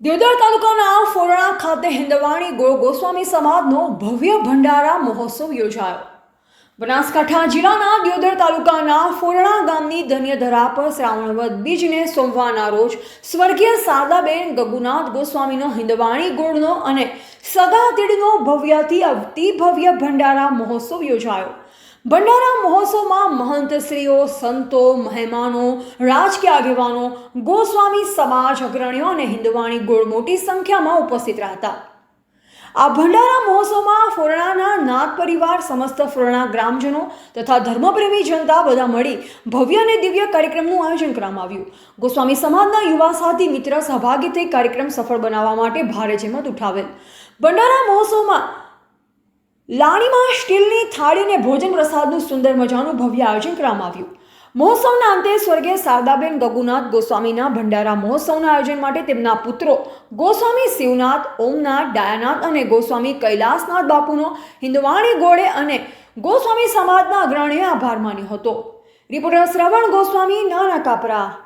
દેવદર તાલુકાના ફોરણા ખાતે હિંદવાણી ગો ગોસ્વામી સમાજનો ભવ્ય ભંડારા મહોત્સવ યોજાયો. બનાસકાંઠા જિલ્લાના દિયોદર તાલુકાના ફોરણા ગામની ધન્યધરા પર શ્રાવણવદ બીજને સોમવારના રોજ સ્વર્ગીય સાદાબેન ગગુનાથ ગોસ્વામીનો હિંદવાણી ગોળનો અને સગા તીડનો ભવ્યથી અતિ ભવ્ય ભંડારા મહોત્સવ યોજાયો. ભંડારા મહોત્સવમાં મહંતશ્રીઓ સંતો, મહેમાનો, રાજકીય આગેવાનો, ગોસ્વામી સમાજ, અગ્રણીઓ અને હિન્દુવાણી ગોળ મોટી સંખ્યામાં ઉપસ્થિત રહ્યા હતા આ ભંડારા મહોત્સવમાં ફોરણાના નાથ પરિવાર, સમસ્ત ફોરણા ગ્રામજનો તથા ધર્મપ્રેમી જનતા બધા મળી ભવ્ય અને દિવ્ય કાર્યક્રમનું આયોજન કરવામાં આવ્યું. ગોસ્વામી સમાજના યુવા સાથી, મિત્ર સહભાગી થઈ કાર્યક્રમ સફળ બનાવવા માટે ભારે જેમત ઉઠાવેલ. ભંડારા મહોત્સવમાં લાણીમાં સ્ટીલની થાળી અને ભોજન પ્રસાદનું સુંદર મજાનું ભવ્ય આયોજન કરવામાં આવ્યું. મહોત્સવના અંતે સ્વર્ગીય શારદાબેન ગગુનાથ ગોસ્વામીના ભંડારા મહોત્સવના આયોજન માટે તેમના પુત્રો ગોસ્વામી શિવનાથ, ઓમનાથ, ડાયાનાથ અને ગોસ્વામી કૈલાસનાથ બાપુનો હિન્દવાણી ગોળે અને ગોસ્વામી સમાજના અગ્રણીએ આભાર માન્યો હતો. રિપોર્ટર શ્રવણ ગોસ્વામી, નાના કાપરા.